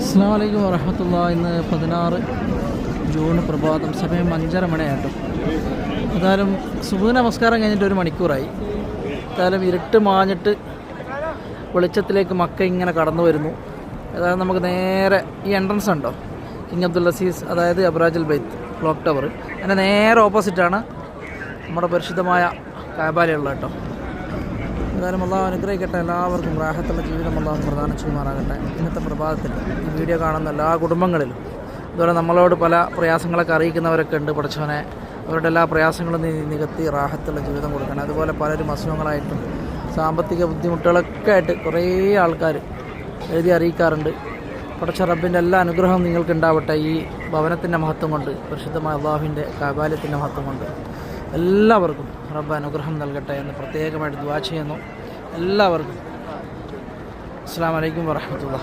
അസ്സാം വലൈക്കും വറഹമത്തുള്ള ഇന്ന് പതിനാറ് ജൂൺ പ്രഭാതം സമയം അഞ്ചര മണിയായിട്ടും. എന്തായാലും സുബു നമസ്കാരം കഴിഞ്ഞിട്ട് ഒരു മണിക്കൂറായി. എന്തായാലും ഇരുട്ട് മാഞ്ഞിട്ട് വെളിച്ചത്തിലേക്ക് മക്ക ഇങ്ങനെ കടന്നു വരുന്നു. അതായത് നമുക്ക് നേരെ ഈ എൻട്രൻസ് ഉണ്ടോ? കിങ് അബ്ദുൽ അസീസ് അതായത് അബ്രാജൽ ബൈത്ത് ക്ലോക്ക് ടവർ അതിന്റെ നേരെ ഓപ്പോസിറ്റാണ് നമ്മുടെ പരിശുദ്ധമായ കാബാലയുള്ള കേട്ടോ. ഏതായാലും അള്ളാഹ് അനുഗ്രഹിക്കട്ടെ. എല്ലാവർക്കും റാഹത്തുള്ള ജീവിതം അള്ളാഹു പ്രധാനം ചെയ്യുമാറാകട്ടെ. ഇന്നത്തെ പ്രഭാതത്തിൽ ഈ വീഡിയോ കാണുന്ന എല്ലാ കുടുംബങ്ങളിലും അതുപോലെ നമ്മളോട് പല പ്രയാസങ്ങളൊക്കെ അറിയിക്കുന്നവരൊക്കെ ഉണ്ട്. പഠിച്ചവനെ അവരുടെ എല്ലാ പ്രയാസങ്ങളും നികത്തി റാഹത്തുള്ള ജീവിതം കൊടുക്കണം. അതുപോലെ പലരും അസുഖങ്ങളായിട്ടും സാമ്പത്തിക ബുദ്ധിമുട്ടുകളൊക്കെ ആയിട്ട് കുറേ ആൾക്കാർ എഴുതി അറിയിക്കാറുണ്ട്. പഠിച്ച റബ്ബിന്റെ എല്ലാ അനുഗ്രഹവും നിങ്ങൾക്ക് ഉണ്ടാവട്ടെ ഈ ഭവനത്തിന്റെ മഹത്വം കൊണ്ട് പരിശുദ്ധമായ അള്ളാഹുവിന്റെ കാബാല്യത്തിന്റെ മഹത്വം കൊണ്ട്. എല്ലാവർക്കും റബ്ബ് അനുഗ്രഹം നൽകട്ടെ എന്ന് പ്രത്യേകമായിട്ട് ദ്വാ ചെയ്യുന്നു. എല്ലാവർക്കും. അസ്സാം വലൈക്കും വാഹമത്തുള്ള